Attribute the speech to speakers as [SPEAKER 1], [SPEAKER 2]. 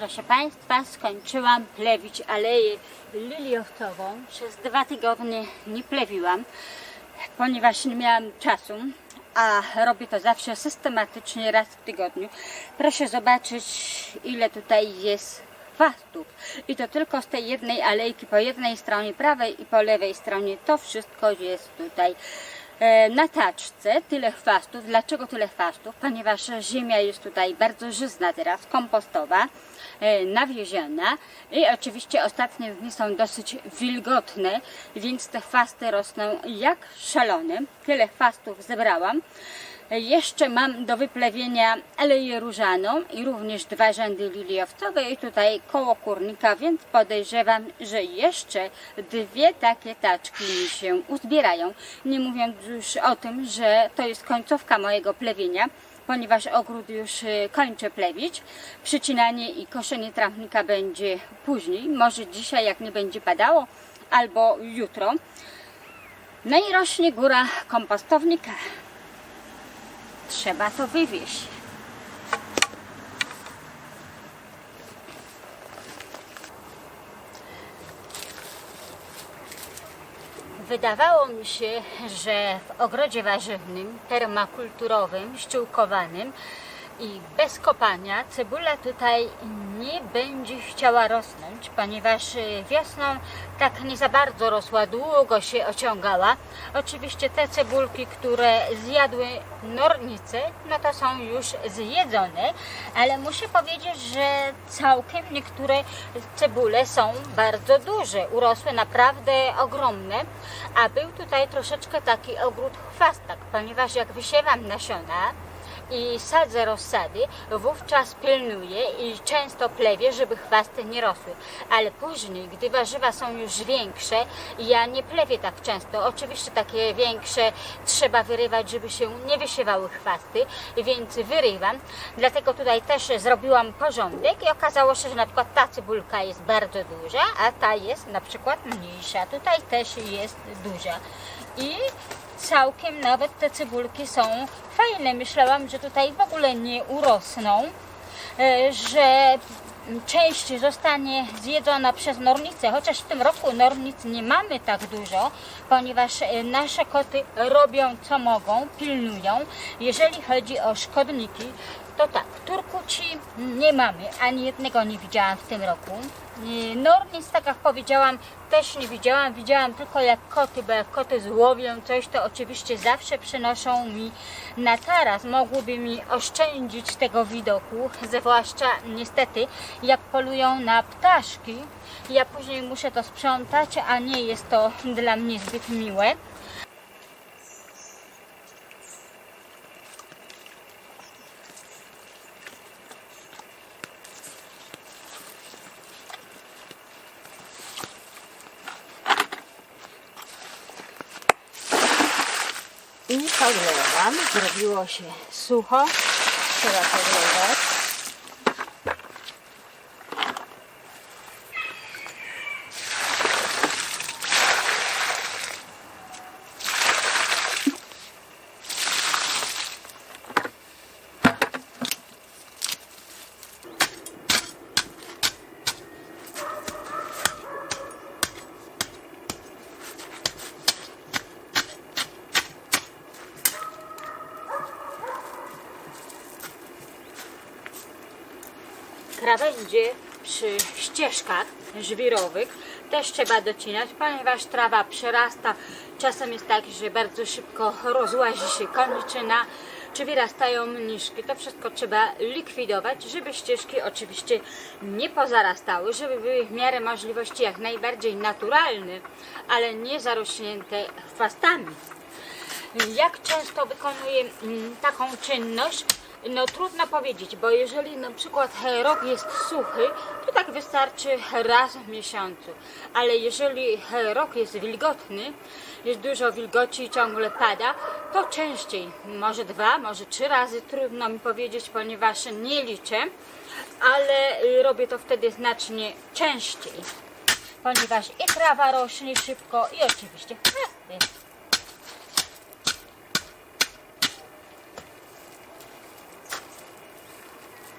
[SPEAKER 1] proszę Państwa, skończyłam plewić aleję liliowcową. Przez dwa tygodnie nie plewiłam, ponieważ nie miałam czasu, a robię to zawsze systematycznie raz w tygodniu. Proszę zobaczyć, ile tutaj jest chwastów. I to tylko z tej jednej alejki po jednej stronie prawej i po lewej stronie. To wszystko jest tutaj na taczce. Tyle chwastów. Dlaczego tyle chwastów? Ponieważ ziemia jest tutaj bardzo żyzna teraz, kompostowa, e, nawieziona i oczywiście ostatnie dni są dosyć wilgotne, więc te chwasty rosną jak szalone. Tyle chwastów zebrałam. Jeszcze mam do wyplewienia aleję różaną i również dwa rzędy liliowcowe i tutaj koło kurnika, więc podejrzewam, że jeszcze dwie takie taczki mi się uzbierają. Nie mówiąc już o tym, że to jest końcówka mojego plewienia, ponieważ ogród już y, kończę plewić. Przycinanie i koszenie trawnika będzie później, może dzisiaj jak nie będzie padało, albo jutro. No i rośnie góra kompostownika trzeba to wywieźć. Wydawało mi się, że w ogrodzie warzywnym, permakulturowym, ściółkowanym i bez kopania cebula tutaj nie będzie chciała rosnąć, ponieważ wiosną tak nie za bardzo rosła, długo się ociągała. Oczywiście te cebulki, które zjadły nornice, no to są już zjedzone, ale muszę powiedzieć, że całkiem niektóre cebule są bardzo duże, urosły naprawdę ogromne, a był tutaj troszeczkę taki ogród chwastak, ponieważ jak wysiewam nasiona, i sadzę rozsady, wówczas pilnuję i często plewię, żeby chwasty nie rosły. Ale później, gdy warzywa są już większe, ja nie plewię tak często. Oczywiście takie większe trzeba wyrywać, żeby się nie wysiewały chwasty, więc wyrywam. Dlatego tutaj też zrobiłam porządek i okazało się, że na przykład ta cebulka jest bardzo duża, a ta jest na przykład mniejsza. Tutaj też jest duża. I całkiem nawet te cebulki są fajne. Myślałam, że tutaj w ogóle nie urosną, e, że część zostanie zjedzona przez nornicę, chociaż w tym roku nornic nie mamy tak dużo, ponieważ e, nasze koty robią co mogą, pilnują. Jeżeli chodzi o szkodniki, to tak, turkuci nie mamy, ani jednego nie widziałam w tym roku. E, Nornic, tak jak powiedziałam, też nie widziałam. Widziałam tylko jak koty, bo jak koty złowią coś, to oczywiście zawsze przynoszą mi na taras. Mogłyby mi oszczędzić tego widoku, zwłaszcza niestety jak polują na ptaszki. Ja później muszę to sprzątać, a nie jest to dla mnie zbyt miłe. I podlewam. Zrobiło się sucho. Trzeba podlewać. Krawędzie przy ścieżkach żwirowych też trzeba docinać, ponieważ trawa przerasta. Czasem jest tak, że bardzo szybko rozłazi się kończyna, czy wyrastają mniszki. To wszystko trzeba likwidować, żeby ścieżki oczywiście nie pozarastały, żeby były w miarę możliwości jak najbardziej naturalne, ale nie zarośnięte chwastami. Jak często wykonuję mm, taką czynność? No trudno powiedzieć, bo jeżeli na przykład rok jest suchy, to tak wystarczy raz w miesiącu. Ale jeżeli rok jest wilgotny, jest dużo wilgoci i ciągle pada, to częściej, może dwa, może trzy razy, trudno mi powiedzieć, ponieważ nie liczę, ale robię to wtedy znacznie częściej, ponieważ i trawa rośnie szybko i oczywiście chwasty.